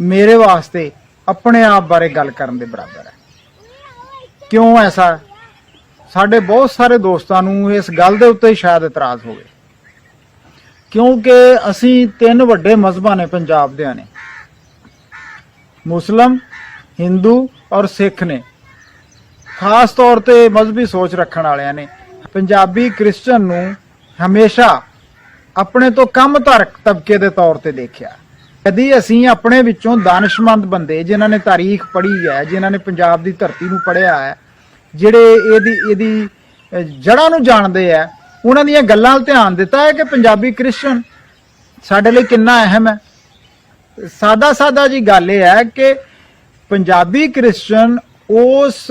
ਮੇਰੇ ਵਾਸਤੇ ਆਪਣੇ ਆਪ ਬਾਰੇ ਗੱਲ ਕਰਨ ਦੇ ਬਰਾਬਰ ਹੈ। ਕਿਉਂ ਐਸਾ? ਸਾਡੇ ਬਹੁਤ ਸਾਰੇ ਦੋਸਤਾਂ ਨੂੰ ਇਸ ਗੱਲ ਦੇ ਉੱਤੇ ਸ਼ਾਇਦ ਇਤਰਾਜ਼ ਹੋਵੇ। ਕਿਉਂਕਿ ਅਸੀਂ ਤਿੰਨ ਵੱਡੇ ਮਜ਼ਹਬਾਂ ਨੇ ਪੰਜਾਬ ਦੇ ਨੇ। ਮੁਸਲਮ, ਹਿੰਦੂ ਔਰ ਸਿੱਖ ਨੇ। ਖਾਸ ਤੌਰ ਤੇ ਮਜ਼ਹਬੀ ਸੋਚ ਰੱਖਣ ਵਾਲਿਆਂ ਨੇ। ਪੰਜਾਬੀ ਕ੍ਰਿਸਚਨ ਨੂੰ ਹਮੇਸ਼ਾ ਆਪਣੇ ਤੋਂ ਕੰਮ ਧਰਕ ਤਬਕੇ ਦੇ ਤੌਰ ਤੇ ਦੇਖਿਆ। ਕਦੀ ਅਸੀਂ ਆਪਣੇ ਵਿੱਚੋਂ ਦਾਨਿਸ਼ਮੰਦ ਬੰਦੇ ਜਿਨ੍ਹਾਂ ਨੇ ਤਾਰੀਖ ਪੜ੍ਹੀ ਹੈ ਜਿਨ੍ਹਾਂ ਨੇ ਪੰਜਾਬ ਦੀ ਧਰਤੀ ਨੂੰ ਪੜ੍ਹਿਆ ਹੈ ਜਿਹੜੇ ਇਹਦੀ ਇਹਦੀ ਅਹ, ਜੜ੍ਹਾਂ ਨੂੰ ਜਾਣਦੇ ਆ ਉਹਨਾਂ ਦੀਆਂ ਗੱਲਾਂ 'ਤੇ ਧਿਆਨ ਦਿੱਤਾ ਹੈ ਕਿ ਪੰਜਾਬੀ ਕ੍ਰਿਸਚਨ ਸਾਡੇ ਲਈ ਕਿੰਨਾ ਅਹਿਮ ਹੈ? ਸਾਦਾ ਸਾਦਾ ਜੀ ਗੱਲ ਇਹ ਹੈ ਕਿ ਪੰਜਾਬੀ ਕ੍ਰਿਸਚਨ ਉਸ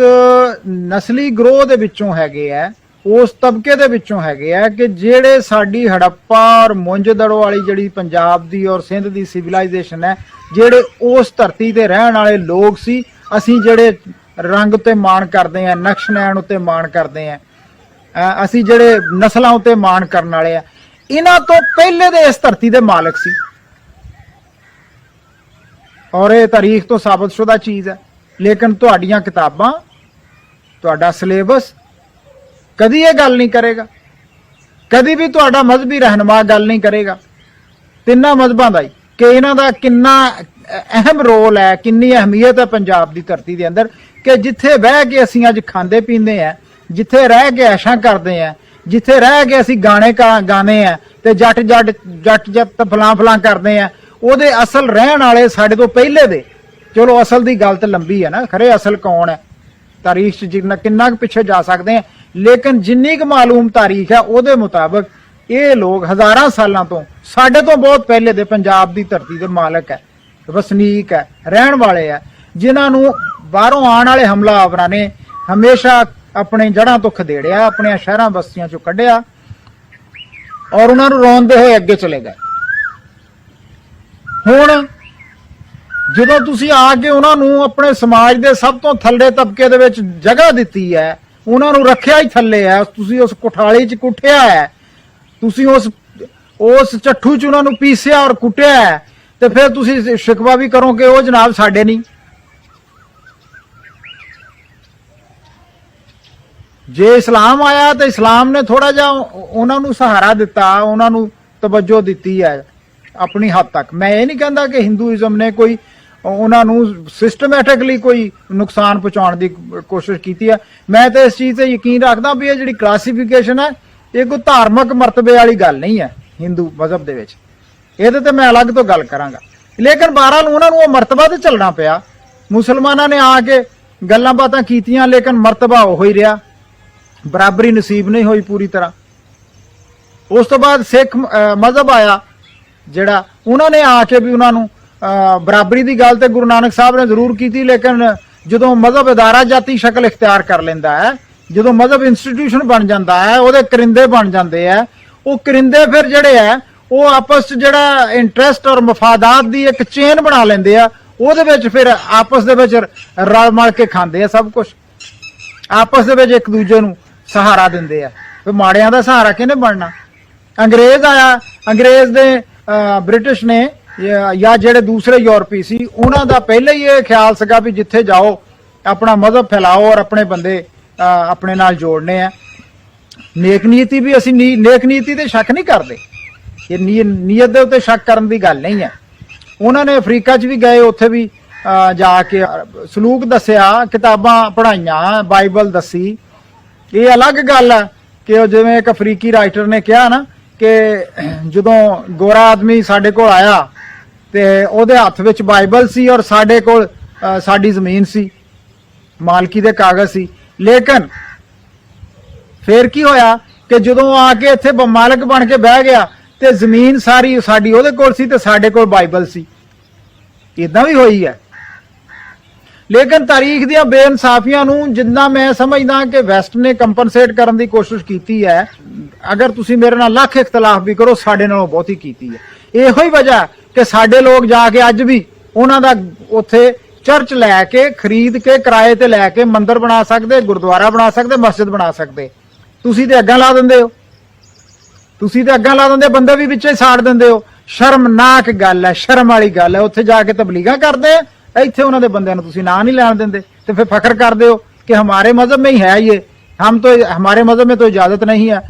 ਨਸਲੀ ਗਰੋਹ ਦੇ ਵਿੱਚੋਂ ਹੈਗੇ ਆ ਉਸ ਤਬਕੇ ਦੇ ਵਿੱਚੋਂ ਹੈਗੇ ਆ ਕਿ ਜਿਹੜੇ ਸਾਡੀ ਹੜੱਪਾ ਔਰ ਮੁੰਜਦੜੋ ਵਾਲੀ ਜਿਹੜੀ ਪੰਜਾਬ ਦੀ ਔਰ ਸਿੰਧ ਦੀ ਸਿਵਲਾਈਜੇਸ਼ਨ ਹੈ, ਜਿਹੜੇ ਉਸ ਧਰਤੀ ਤੇ ਰਹਿਣ ਵਾਲੇ ਲੋਕ ਸੀ, ਅਸੀਂ ਜਿਹੜੇ ਰੰਗ ਤੇ ਮਾਣ ਕਰਦੇ ਆ, ਨਕਸ਼ ਨੈਣ ਉੱਤੇ ਮਾਣ ਕਰਦੇ ਆ ਅਸੀਂ ਜਿਹੜੇ ਨਸਲਾਂ ਉੱਤੇ ਮਾਣ ਕਰਨ ਵਾਲੇ ਆ, ਇਹਨਾਂ ਤੋਂ ਪਹਿਲੇ ਦੇ ਇਸ ਧਰਤੀ ਦੇ ਮਾਲਕ ਸੀ। ਔਰ ਇਹ ਤਾਰੀਖ ਤੋਂ ਸਾਬਤਸ਼ੁਦਾ ਚੀਜ਼ ਹੈ। ਲੇਕਿਨ ਤੁਹਾਡੀਆਂ ਕਿਤਾਬਾਂ, ਤੁਹਾਡਾ ਸਿਲੇਬਸ ਕਦੀ ਇਹ ਗੱਲ ਨਹੀਂ ਕਰੇਗਾ। ਕਦੀ ਵੀ ਤੁਹਾਡਾ ਮذਹਬੀ ਰਹਿਨਮਾ ਗੱਲ ਨਹੀਂ ਕਰੇਗਾ। ਤਿੰਨਾਂ ਮذਹਬਾਂ ਦਾ ਹੀ। ਕਿ ਇਹਨਾਂ ਦਾ ਕਿੰਨਾ ਅਹਿਮ ਰੋਲ ਹੈ, ਕਿੰਨੀ ਅਹਿਮੀਅਤ ਹੈ ਪੰਜਾਬ ਦੀ ਧਰਤੀ ਦੇ ਅੰਦਰ, ਕਿ ਜਿੱਥੇ ਬਹਿ ਕੇ ਅਸੀਂ ਅੱਜ ਖਾਂਦੇ ਪੀਂਦੇ ਆ ਜਿੱਥੇ ਰਹਿ ਕੇ ਐਸ਼ਾਂ ਕਰਦੇ ਆ ਜਿੱਥੇ ਰਹਿ ਕੇ ਅਸੀਂ ਗਾਣੇ ਕਾ- ਗਾਉਂਦੇ ਆ ਤੇ ਜੱਟ ਜੱਟ ਜੱਟ ਜੱਟ ਫਲਾਂ ਫਲਾਂ ਕਰਦੇ ਆ ਉਹਦੇ ਅਸਲ ਰਹਿਣ ਵਾਲੇ ਸਾਡੇ ਤੋਂ ਪਹਿਲੇ ਦੇ। ਚਲੋ ਅਸਲ ਦੀ ਗੱਲ ਤੇ ਲੰਬੀ ਹੈ ਨਾ, ਖਰੇ ਅਸਲ ਕੌਣ ਹੈ? ਤਾਰੀਖ 'ਚ ਜਿੰਨਾ ਕਿੰਨਾ ਕੁ ਪਿੱਛੇ ਜਾ ਸਕਦੇ ਆ ਲੇਕਿਨ ਜਿੰਨੀ ਕੁ ਮਾਲੂਮ ਤਾਰੀਖ ਹੈ ਉਹਦੇ ਮੁਤਾਬਕ ਇਹ ਲੋਕ ਹਜ਼ਾਰਾਂ ਸਾਲਾਂ ਤੋਂ, ਸਾਡੇ ਤੋਂ ਬਹੁਤ ਪਹਿਲੇ ਦੇ ਪੰਜਾਬ ਦੀ ਧਰਤੀ ਦੇ ਮਾਲਕ ਹੈ, ਵਸਨੀਕ ਹੈ, ਰਹਿਣ ਵਾਲੇ ਹੈ, ਜਿਨ੍ਹਾਂ ਨੂੰ ਬਾਹਰੋਂ ਆਉਣ ਵਾਲੇ ਹਮਲਾਵਰਾਂ ਨੇ ਹਮੇਸ਼ਾ ਆਪਣੇ ਜੜ੍ਹਾਂ ਤੋਂ ਖਦੇੜਿਆ ਆਪਣੇ ਸ਼ਹਿਰਾਂ ਬਸਤੀਆਂ ਚੋਂ ਕੱਢਿਆ ਔਰ ਉਹਨਾਂ ਨੂੰ ਰੋਂਦੇ ਹੋਏ ਅੱਗੇ ਚਲੇ ਗਏ। ਹੁਣ ਜਦੋਂ ਤੁਸੀਂ ਆ ਕੇ ਉਹਨਾਂ ਨੂੰ ਆਪਣੇ ਸਮਾਜ ਦੇ ਸਭ ਤੋਂ ਥੱਲੇ ਤਬਕੇ ਦੇ ਵਿੱਚ ਜਗ੍ਹਾ ਦਿੱਤੀ ਹੈ ਉਹਨਾਂ ਨੂੰ ਰੱਖਿਆ ਹੀ ਥੱਲੇ ਹੈ ਤੁਸੀਂ ਉਸ ਕੁਠਾਲੀ 'ਚ ਕੁੱਟਿਆ ਹੈ। ਤੁਸੀਂ ਉਸ ਉਸ ਚੱਠੂ 'ਚ ਉਹਨਾਂ ਨੂੰ ਪੀਸਿਆ ਔਰ ਕੁੱਟਿਆ ਹੈ। ਤੇ ਫਿਰ ਤੁਸੀਂ ਸ਼ਿਕਵਾ ਵੀ ਕਰੋਗੇ, ਉਹ ਜਨਾਬ ਸਾਡੇ ਨਹੀਂ। ਜੇ ਇਸਲਾਮ ਆਇਆ ਤਾਂ ਇਸਲਾਮ ਨੇ ਥੋੜਾ ਜਿਹਾ ਉਹਨਾਂ ਨੂੰ ਸਹਾਰਾ ਦਿੱਤਾ, ਉਹਨਾਂ ਨੂੰ ਤਵੱਜੋ ਦਿੱਤੀ ਹੈ। ਆਪਣੀ ਹੱਦ ਤੱਕ। ਮੈਂ ਇਹ ਨਹੀਂ ਕਹਿੰਦਾ ਕਿ ਹਿੰਦੂਇਜ਼ਮ ਨੇ ਕੋਈ ਉਹਨਾਂ ਨੂੰ ਸਿਸਟਮੈਟਿਕਲੀ ਕੋਈ ਨੁਕਸਾਨ ਪਹੁੰਚਾਉਣ ਦੀ ਕੋਸ਼ਿਸ਼ ਕੀਤੀ ਹੈ ਮੈਂ ਤਾਂ ਇਸ ਚੀਜ਼ ਤੇ ਯਕੀਨ ਰੱਖਦਾ ਵੀ ਇਹ ਜਿਹੜੀ ਕਲਾਸੀਫਿਕੇਸ਼ਨ ਹੈ, ਇਹ ਕੋਈ ਧਾਰਮਿਕ ਮਰਤਬੇ ਵਾਲੀ ਗੱਲ ਨਹੀਂ ਹੈ ਹਿੰਦੂ ਮਜ਼ਹਬ ਦੇ ਵਿੱਚ। ਇਹਦੇ ਤੇ ਮੈਂ ਅਲੱਗ ਤੋਂ ਗੱਲ ਕਰਾਂਗਾ। ਲੇਕਿਨ ਬਹਰਾਲ ਉਹਨਾਂ ਨੂੰ ਉਹ ਮਰਤਬਾ ਤੇ ਚੱਲਣਾ ਪਿਆ। ਮੁਸਲਮਾਨਾਂ ਨੇ ਆ ਕੇ ਗੱਲਾਂ ਬਾਤਾਂ ਕੀਤੀਆਂ, ਲੇਕਿਨ ਮਰਤਬਾ ਉਹ ਹੀ ਰਿਹਾ। ਬਰਾਬਰੀ ਨਸੀਬ ਨਹੀਂ ਹੋਈ ਪੂਰੀ ਤਰ੍ਹਾਂ। ਉਸ ਤੋਂ ਬਾਅਦ ਸਿੱਖ ਮਜ਼ਹਬ ਆਇਆ, ਜਿਹੜਾ ਉਹਨਾਂ ਨੇ ਆ ਕੇ ਵੀ ਉਹਨਾਂ ਨੂੰ ਬਰਾਬਰੀ ਦੀ ਗੱਲ ਤੇ ਗੁਰੂ ਨਾਨਕ ਸਾਹਿਬ ਨੇ ਜ਼ਰੂਰ ਕੀਤੀ, ਲੇਕਿਨ ਜਦੋਂ ਮਜ਼ਹਬ ਅਦਾਰਾ ਜਾਤੀ ਸ਼ਕਲ ਇਖਤਿਆਰ ਕਰ ਲੈਂਦਾ ਹੈ, ਜਦੋਂ ਮਜ਼ਹਬ ਇੰਸਟੀਟਿਊਸ਼ਨ ਬਣ ਜਾਂਦਾ ਹੈ, ਉਹਦੇ ਕਰਿੰਦੇ ਬਣ ਜਾਂਦੇ ਆ ਉਹ ਕਰਿੰਦੇ ਫਿਰ ਜਿਹੜੇ ਆ ਉਹ ਆਪਸ 'ਚ ਜਿਹੜਾ ਇੰਟਰਸਟ ਔਰ ਮਫਾਦਾਤ ਦੀ ਇੱਕ ਚੇਨ ਬਣਾ ਲੈਂਦੇ ਆ, ਉਹਦੇ ਵਿੱਚ ਫਿਰ ਆਪਸ ਦੇ ਵਿੱਚ ਰਲ ਮਲ ਕੇ ਖਾਂਦੇ ਆ ਸਭ ਕੁਝ ਆਪਸ ਦੇ ਵਿੱਚ ਇੱਕ ਦੂਜੇ ਨੂੰ ਸਹਾਰਾ ਦਿੰਦੇ ਆ। ਤੇ ਮਾੜਿਆਂ ਦਾ ਸਹਾਰਾ ਕਿਹਨੇ ਬਣਨਾ? ਅੰਗਰੇਜ਼ ਆਇਆ, ਅੰਗਰੇਜ਼ ਦੇ ਬ੍ਰਿਟਿਸ਼ ਨੇ ਜਾਂ ਜਾਂ ਜਿਹੜੇ ਦੂਸਰੇ ਯੂਰਪੀ ਸੀ ਉਹਨਾਂ ਦਾ ਪਹਿਲਾਂ ਹੀ ਇਹ ਖਿਆਲ ਸੀਗਾ ਵੀ ਜਿੱਥੇ ਜਾਓ ਆਪਣਾ ਮਜ਼ਹਬ ਫੈਲਾਓ ਔਰ ਆਪਣੇ ਬੰਦੇ ਅਹ, ਆਪਣੇ ਨਾਲ ਜੋੜਨੇ ਆ। ਨੇਕ ਨੀਤੀ ਵੀ ਅਸੀਂ ਨੀ- ਨੇਕ ਨੀਤੀ ਤੇ ਸ਼ੱਕ ਨਹੀਂ ਕਰਦੇ। ਇਹ ਨੀ- ਨੀਅਤ ਦੇ ਉੱਤੇ ਸ਼ੱਕ ਕਰਨ ਦੀ ਗੱਲ ਨਹੀਂ ਹੈ। ਉਹਨਾਂ ਨੇ ਅਫਰੀਕਾ 'ਚ ਵੀ ਗਏ ਉੱਥੇ ਵੀ ਅਹ, ਜਾ ਕੇ ਅਹ, ਸਲੂਕ ਦੱਸਿਆ ਕਿਤਾਬਾਂ ਪੜ੍ਹਾਈਆਂ ਬਾਈਬਲ ਦੱਸੀ। ਇਹ ਅਲੱਗ ਗੱਲ ਹੈ ਕਿ ਉਹ ਜਿਵੇਂ ਇੱਕ ਅਫਰੀਕੀ ਰਾਈਟਰ ਨੇ ਕਿਹਾ ਨਾ ਕਿ ਜਦੋਂ ਗੋਰਾ ਆਦਮੀ ਸਾਡੇ ਕੋਲ ਆਇਆ ਤੇ ਉਹਦੇ ਹੱਥ ਵਿੱਚ ਬਾਈਬਲ ਸੀ ਔਰ ਸਾਡੇ ਕੋਲ ਸਾਡੀ ਜ਼ਮੀਨ ਸੀ। ਮਾਲਕੀ ਦੇ ਕਾਗਜ਼ ਸੀ। ਲੇਕਿਨ ਫੇਰ ਕੀ ਹੋਇਆ ਕਿ ਜਦੋਂ ਆ ਕੇ ਇੱਥੇ ਮਾਲਕ ਬਣ ਕੇ ਬਹਿ ਗਿਆ ਤੇ ਜ਼ਮੀਨ ਸਾਰੀ ਸਾਡੀ ਉਹਦੇ ਕੋਲ ਸੀ ਤੇ ਸਾਡੇ ਕੋਲ ਬਾਈਬਲ ਸੀ। ਇਦਾਂ ਵੀ ਹੋਈ ਹੈ। ਲੇਕਿਨ ਤਾਰੀਖ ਦੀਆਂ ਬੇਇਨਸਾਫੀਆਂ ਨੂੰ ਜਿੰਨਾ ਮੈਂ ਸਮਝਦਾ ਕਿ ਵੈਸਟ ਨੇ ਕੰਪਨਸੇਟ ਕਰਨ ਦੀ ਕੋਸ਼ਿਸ਼ ਕੀਤੀ ਹੈ, ਅਗਰ ਤੁਸੀਂ ਮੇਰੇ ਨਾਲ ਲੱਖ ਇਖਤਲਾਫ ਵੀ ਕਰੋ, ਸਾਡੇ ਨਾਲੋਂ ਬਹੁਤੀ ਕੀਤੀ ਹੈ। ਇਹੋ ਹੀ ਵਜ੍ਹਾ ਕਿ ਸਾਡੇ ਲੋਕ ਜਾ ਕੇ ਅੱਜ ਵੀ ਉਹਨਾਂ ਦਾ ਉੱਥੇ ਚਰਚ ਲੈ ਕੇ ਖਰੀਦ ਕੇ ਕਿਰਾਏ ਤੇ ਲੈ ਕੇ ਮੰਦਿਰ ਬਣਾ ਸਕਦੇ, ਗੁਰਦੁਆਰਾ ਬਣਾ ਸਕਦੇ, ਮਸਜਿਦ ਬਣਾ ਸਕਦੇ। ਤੁਸੀਂ ਤੇ ਅੱਗਾਂ ਲਾ ਦਿੰਦੇ ਹੋ। ਤੁਸੀਂ ਤੇ ਅੱਗਾਂ ਲਾ ਦਿੰਦੇ, ਬੰਦੇ ਵੀ ਵਿੱਚੇ ਸਾੜ ਦਿੰਦੇ ਹੋ। ਸ਼ਰਮਨਾਕ ਗੱਲ ਹੈ, ਸ਼ਰਮ ਵਾਲੀ ਗੱਲ ਹੈ। ਉੱਥੇ ਜਾ ਕੇ ਤਬਲੀਗਾ ਕਰਦੇ ਇੱਥੇ ਉਹਨਾਂ ਦੇ ਬੰਦਿਆਂ ਨੂੰ ਤੁਸੀਂ ਨਾਂ ਨਹੀਂ ਲੈਣ ਦਿੰਦੇ। ਤੇ ਫਿਰ ਫਖਰ ਕਰਦੇ ਹੋ ਕਿ ਹਮਾਰੇ ਮਜ਼ਹਬ ਮੇਂ ਹੀ ਹੈ ਇਹ। ਹਮ ਤੋਂ, ਹਮਾਰੇ ਮਜ਼ਹਬ ਮੇਂ ਤੋਂ ਇਜਾਜ਼ਤ ਨਹੀਂ ਹੈ।